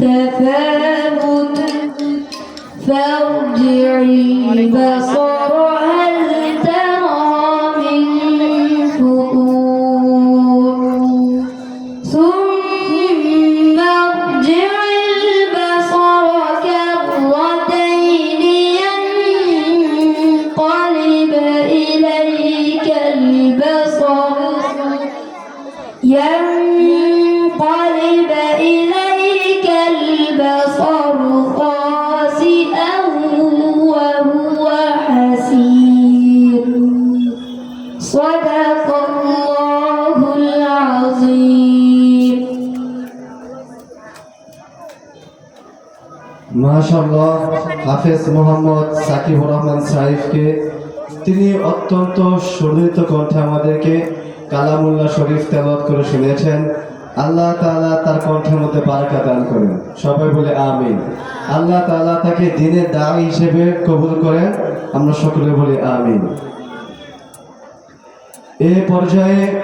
تفاوت فارجع البصر البصر خاسئا وهو حسير صدق الله العظيم মাশাল্লাহ হাফেজ মোহাম্মদ সাকিবুর রহমান সাহিফকে তিনি অত্যন্ত সুনিত কণ্ঠে আমাদেরকে কালামুল্লাহ শরীফ তেলাওয়াত করে শুনিয়েছেন আল্লাহ তালা তার কণ্ঠের মধ্যে বারাকা দান করেন। সবাই বলে আমিন। আল্লাহ তাআলা তাকে দিনের দায়ী হিসেবে কবুল করেন। আমরা সকলে বলি আমিন। এ পর্যায়ে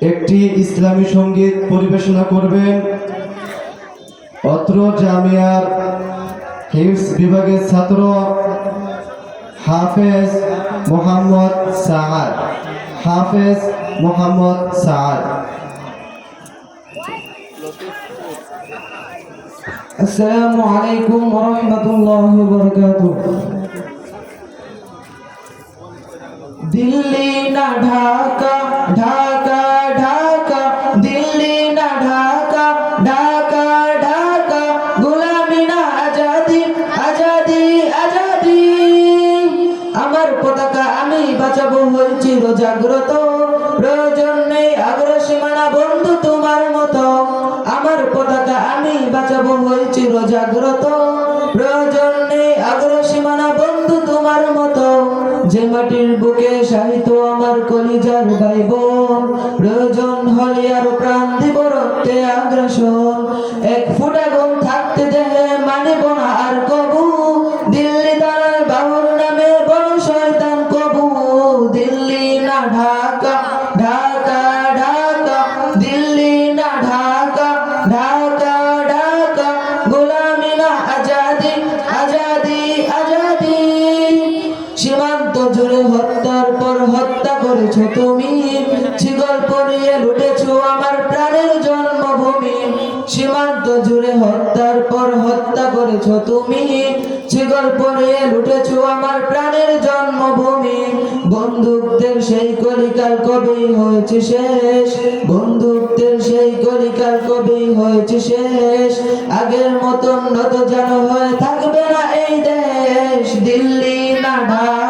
একটি ইসলামী সংগীত পরিবেশনা করবেন অত্র জামিয়ার হিফস বিভাগের ছাত্র হাফেজ মোহাম্মদ সাহাদ হাফেজ মোহাম্মদ সাহাদ আসসালামু আলাইকুম ওয়া রাহমাতুল্লাহি ওয়া বারাকাতুহু। দিল্লি না ঢাকা ঢাকা ঢাকা। দিল্লি না ঢাকা ঢাকা ঢাকা। গোলামি না আজাদি আজাদি আজাদি। আমার পতাকা আমি বাঁচাবো হয়েছি জাগ্রত প্রয়োজন নেই আগ্রহ সীমানা বন্ধু তোমার মতো। জাগ্রত। প্রয়োজন নেই আগ্রহ সীমানা বন্ধু তোমার মত। যে মাটির বুকে সাহিত্য আমার কলিজার ভাই বোন প্রয়োজন হলে আর প্রাণ দিব রক্তে আগ্রাসন। এক ফুটা গুণ করেছ তুমি? ছিগল পরিয়ে লুটেছো আমার প্রাণের জন্মভূমি। সীমান্ত জুড়ে হত্যার পর হত্যা করেছ তুমি। ছিগল পরিয়ে লুটেছো আমার প্রাণের জন্মভূমি। বন্দুকদের সেই কলিকাল কবেই হয়েছে শেষ? বন্দুকদের সেই কলিকাল কবেই হয়েছে শেষ? আগের মতন নত যেন হয়ে থাকবে না এই দেশ। দিল্লি না ঢাকা।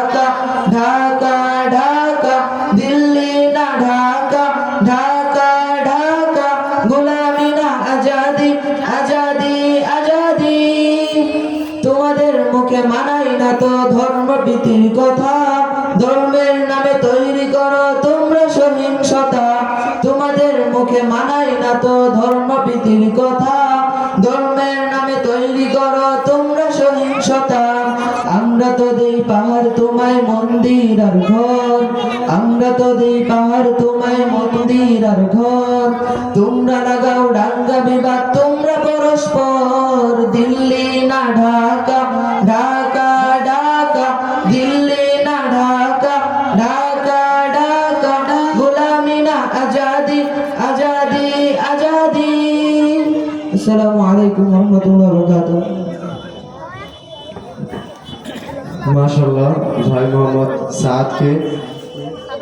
মুখে মানাই না তো ধর্ম প্রীতির কথা। ধর্মের নামে তৈরি করো তোমরা সহিংসতা। তোমাদের মুখে মানাই না তো ধর্ম প্রীতির কথা। ধর্মের নামে তৈরি করো তোমরা সহিংসতা। আমরা তো দেই পাহাড়, তোমায় মন্দির আর ঘর। আমরা তো দেই পাহাড়, তোমায় মন্দির আর ঘর। তোমরা লাগাও ডাঙ্গা বিবাদ, তোমরা পরস্পর দিল্লি না ঢাকা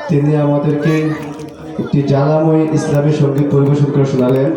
তিনি আমাদেরকে একটি জ্বালাময় ইসলামী সংগীত পরিবেশন করে শোনালেন।